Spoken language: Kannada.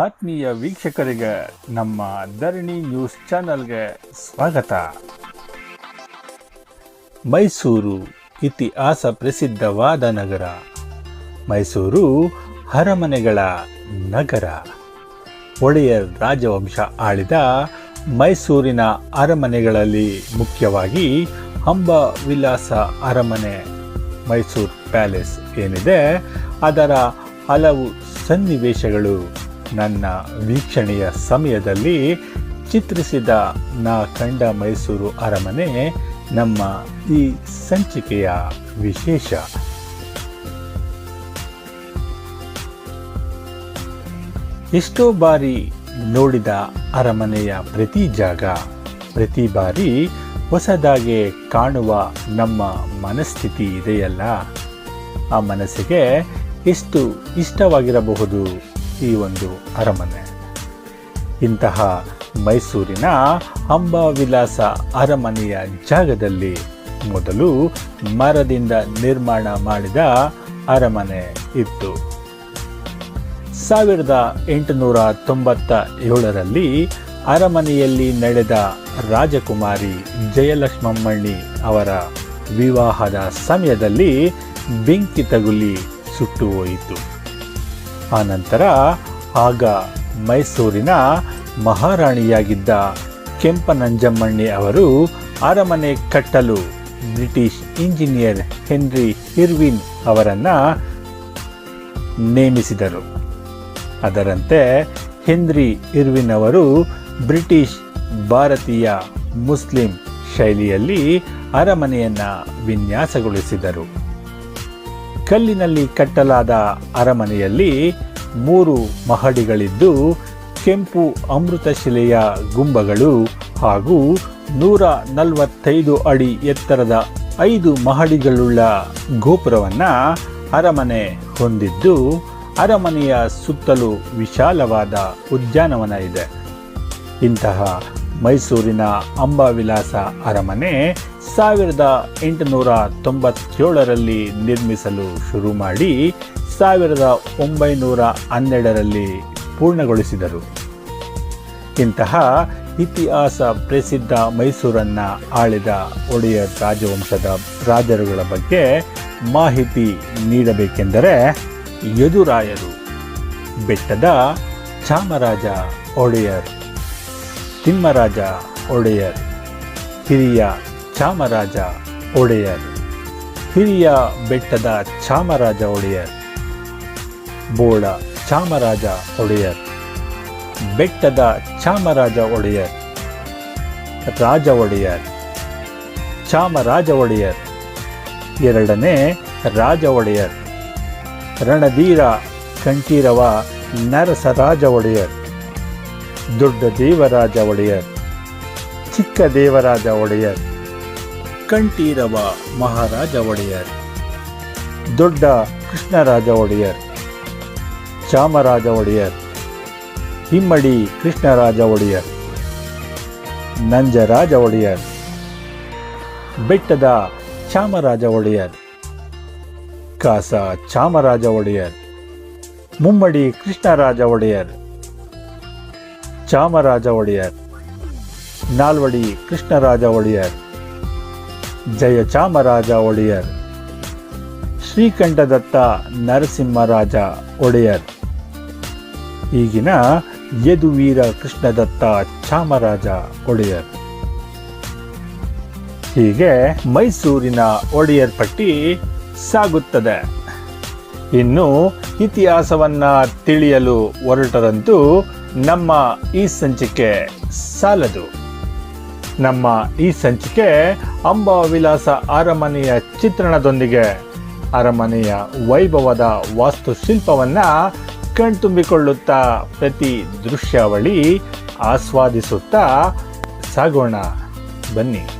ಆತ್ಮೀಯ ವೀಕ್ಷಕರಿಗೆ ನಮ್ಮ ಧರಣಿ ನ್ಯೂಸ್ ಚಾನಲ್ಗೆ ಸ್ವಾಗತ. ಮೈಸೂರು ಇತಿಹಾಸ ಪ್ರಸಿದ್ಧವಾದ ನಗರ. ಮೈಸೂರು ಅರಮನೆಗಳ ನಗರ. ಒಡೆಯರ್ ರಾಜವಂಶ ಆಳಿದ ಮೈಸೂರಿನ ಅರಮನೆಗಳಲ್ಲಿ ಮುಖ್ಯವಾಗಿ ಅಂಬ ವಿಲಾಸ ಅರಮನೆ, ಮೈಸೂರು ಪ್ಯಾಲೇಸ್ ಏನಿದೆ, ಅದರ ಹಲವು ಸನ್ನಿವೇಶಗಳು. ನನ್ನ ವೀಕ್ಷಣೆಯ ಸಮಯದಲ್ಲಿ ಚಿತ್ರಿಸಿದ ನಾ ಕಂಡ ಮೈಸೂರು ಅರಮನೆ ನಮ್ಮ ಈ ಸಂಚಿಕೆಯ ವಿಶೇಷ. ಎಷ್ಟೋ ಬಾರಿ ನೋಡಿದ ಅರಮನೆಯ ಪ್ರತಿ ಜಾಗ, ಪ್ರತಿ ಬಾರಿ ಹೊಸದಾಗಿ ಕಾಣುವ ನಮ್ಮ ಮನಸ್ಥಿತಿ ಇದೆಯಲ್ಲ? ಆ ಮನಸ್ಸಿಗೆ ಎಷ್ಟು ಇಷ್ಟವಾಗಿರಬಹುದು? ಈ ಒಂದು ಅರಮನೆ. ಇಂತಹ ಮೈಸೂರಿನ ಅಂಬಾವಿಲಾಸ ಅರಮನೆಯ ಜಾಗದಲ್ಲಿ ಮೊದಲು ಮರದಿಂದ ನಿರ್ಮಾಣ ಮಾಡಿದ ಅರಮನೆ ಇತ್ತು. ಸಾವಿರದ ಎಂಟುನೂರ ತೊಂಬತ್ತ ಏಳರಲ್ಲಿ ಅರಮನೆಯಲ್ಲಿ ನಡೆದ ರಾಜಕುಮಾರಿ ಜಯಲಕ್ಷ್ಮಮ್ಮಣ್ಣಿ ಅವರ ವಿವಾಹದ ಸಮಯದಲ್ಲಿ ಬೆಂಕಿ ತಗುಲಿ ಸುಟ್ಟು ಹೋಯಿತು. ಆನಂತರ ಆಗ ಮೈಸೂರಿನ ಮಹಾರಾಣಿಯಾಗಿದ್ದ ಕೆಂಪನಂಜಮ್ಮಣ್ಣಿ ಅವರು ಅರಮನೆ ಕಟ್ಟಲು ಬ್ರಿಟಿಷ್ ಇಂಜಿನಿಯರ್ ಹೆನ್ರಿ ಇರ್ವಿನ್ ಅವರನ್ನು ನೇಮಿಸಿದರು. ಅದರಂತೆ ಹೆನ್ರಿ ಇರ್ವಿನ್ ಅವರು ಬ್ರಿಟಿಷ್ ಭಾರತೀಯ ಮುಸ್ಲಿಂ ಶೈಲಿಯಲ್ಲಿ ಅರಮನೆಯನ್ನು ವಿನ್ಯಾಸಗೊಳಿಸಿದರು. ಕಲ್ಲಿನಲ್ಲಿ ಕಟ್ಟಲಾದ ಅರಮನೆಯಲ್ಲಿ ಮೂರು ಮಹಡಿಗಳಿದ್ದು ಕೆಂಪು ಅಮೃತಶಿಲೆಯ ಗುಂಬಗಳು ಹಾಗೂ ನೂರ ನಲವತ್ತೈದು ಅಡಿ ಎತ್ತರದ ಐದು ಮಹಡಿಗಳುಳ್ಳ ಗೋಪುರವನ್ನು ಅರಮನೆ ಹೊಂದಿದ್ದು, ಅರಮನೆಯ ಸುತ್ತಲೂ ವಿಶಾಲವಾದ ಉದ್ಯಾನವನ ಇದೆ. ಇಂತಹ ಮೈಸೂರಿನ ಅಂಬಾವಿಲಾಸ ಅರಮನೆ ಸಾವಿರದ ಎಂಟುನೂರ ತೊಂಬತ್ತೇಳರಲ್ಲಿ ನಿರ್ಮಿಸಲು ಶುರು ಮಾಡಿ ಸಾವಿರದ ಒಂಬೈನೂರ ಹನ್ನೆರಡರಲ್ಲಿ ಪೂರ್ಣಗೊಳಿಸಿದರು. ಇಂತಹ ಇತಿಹಾಸ ಪ್ರಸಿದ್ಧ ಮೈಸೂರನ್ನು ಆಳಿದ ಒಡೆಯ ರಾಜವಂಶದ ರಾಜರುಗಳ ಬಗ್ಗೆ ಮಾಹಿತಿ ನೀಡಬೇಕೆಂದರೆ ಯದುರಾಯರು ಬೆಟ್ಟದ ಚಾಮರಾಜ ಒಡೆಯರ್ ತಿಮ್ಮರಾಜ ಒಡೆಯರ್, ಹಿರಿಯ ಚಾಮರಾಜ ಒಡೆಯರ್, ಹಿರಿಯ ಬೆಟ್ಟದ ಚಾಮರಾಜ ಒಡೆಯರ್, ಬೋಳ ಚಾಮರಾಜ ಒಡೆಯರ್, ಬೆಟ್ಟದ ಚಾಮರಾಜ ಒಡೆಯರ್, ರಾಜ ಒಡೆಯರ್, ಚಾಮರಾಜ ಒಡೆಯರ್, ಎರಡನೇ ರಾಜ ಒಡೆಯರ್, ರಣಧೀರ ಕಂಠೀರವ ನರಸರಾಜ ಒಡೆಯರ್. ದೊಡ್ಡ ದೇವರಾಜ ಒಡೆಯರ್, ಚಿಕ್ಕ ದೇವರಾಜ ಒಡೆಯರ್, ಕಂಠೀರವ ಮಹಾರಾಜ ಒಡೆಯರ್, ದೊಡ್ಡ ಕೃಷ್ಣರಾಜ ಒಡೆಯರ್, ಚಾಮರಾಜ ಒಡೆಯರ್, ಹಿಮ್ಮಡಿ ಕೃಷ್ಣರಾಜ ಒಡೆಯರ್, ನಂಜರಾಜ ಒಡೆಯರ್, ಬೆಟ್ಟದ ಚಾಮರಾಜ ಒಡೆಯರ್, ಕಾಸ ಚಾಮರಾಜ ಒಡೆಯರ್, ಮುಮ್ಮಡಿ ಕೃಷ್ಣರಾಜ ಒಡೆಯರ್. ಚಾಮರಾಜ ಒಡೆಯರ್ ನಾಲ್ವಡಿ ಕೃಷ್ಣರಾಜ ಒಡೆಯರ್ ಜಯ ಚಾಮರಾಜ ಒಡೆಯರ್ ಶ್ರೀಕಂಠದತ್ತ ನರಸಿಂಹರಾಜ ಒಡೆಯರ್. ಈಗಿನ ಯದುವೀರ ಕೃಷ್ಣದತ್ತ ಚಾಮರಾಜ ಒಡೆಯರ್. ಹೀಗೆ ಮೈಸೂರಿನ ಒಡೆಯರ್ ಪಟ್ಟಿ ಸಾಗುತ್ತದೆ. ಇನ್ನು ಇತಿಹಾಸವನ್ನ ತಿಳಿಯಲು ಹೊರಟರಂತೂ ನಮ್ಮ ಈ ಸಂಚಿಕೆ ಸಾಲದು. ನಮ್ಮ ಈ ಸಂಚಿಕೆ ಅಂಬಾವಿಲಾಸ ಅರಮನೆಯ ಚಿತ್ರಣದೊಂದಿಗೆ. ಅರಮನೆಯ ವೈಭವದ ವಾಸ್ತುಶಿಲ್ಪವನ್ನ ಕಣ್ತುಂಬಿಕೊಳ್ಳುತ್ತಾ ಪ್ರತಿ ದೃಶ್ಯಾವಳಿ ಆಸ್ವಾದಿಸುತ್ತಾ ಸಾಗೋಣ. ಬನ್ನಿ.